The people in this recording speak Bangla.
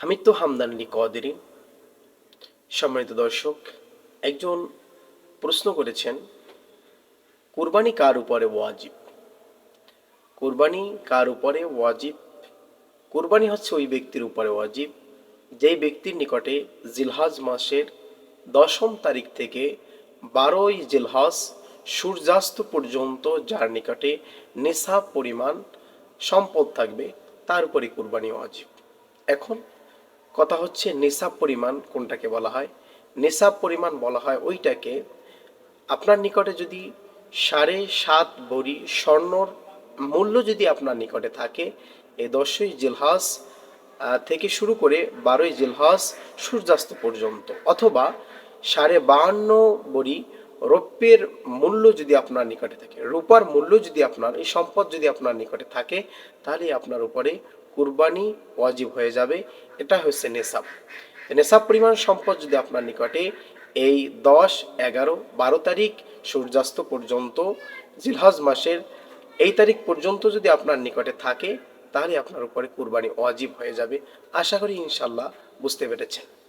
আমি তো হামদানলি কদেরিন সম্মানিত দর্শক, একজন প্রশ্ন করেছেন, কুরবানি কার উপরে ওয়াজিব? কুরবানি কার উপরে ওয়াজিব? কুরবানি হচ্ছে ওই ব্যক্তির উপরে ওয়াজিব, যেই ব্যক্তির নিকটে জিলহাজ মাসের দশম তারিখ থেকে বারোই জিলহাজ সূর্যাস্ত পর্যন্ত যার নিকটে নেশাব পরিমাণ, সম্পদ থাকবে, তার উপরে কুরবানি ওয়াজিব। এখন কথা হচ্ছে নেশাব পরিমাণ কোনটাকে বলা হয়? নেশাব পরিমাণ বলা হয় ওইটাকে আপনার নিকটে যদি সাড়ে সাত বড়ি স্বর্ণর মূল্য যদি আপনার নিকটে থাকে এই দশই জিলহাস থেকে শুরু করে বারোই জিলহাস সূর্যাস্ত পর্যন্ত, অথবা সাড়ে বাহান্ন বড়ি রৌপ্যের মূল্য যদি আপনার নিকটে থাকে, রূপার মূল্য যদি আপনার, এই সম্পদ যদি আপনার নিকটে থাকে তাহলে আপনার উপরে কুরবানি ওয়াজিব হয়ে যাবে, এটা হচ্ছে নেশাব। নেশাব পরিমাণ সম্পদ যদি আপনার নিকটে, এই দশ, এগারো, বারো তারিখ সূর্যাস্ত পর্যন্ত, জিলহজ মাসের এই তারিখ পর্যন্ত যদি আপনার নিকটে থাকে, তাহলে আপনার উপরে কুরবানি ওয়াজিব হয়ে যাবে। আশা করি ইনশাল্লাহ বুঝতে পেরেছেন।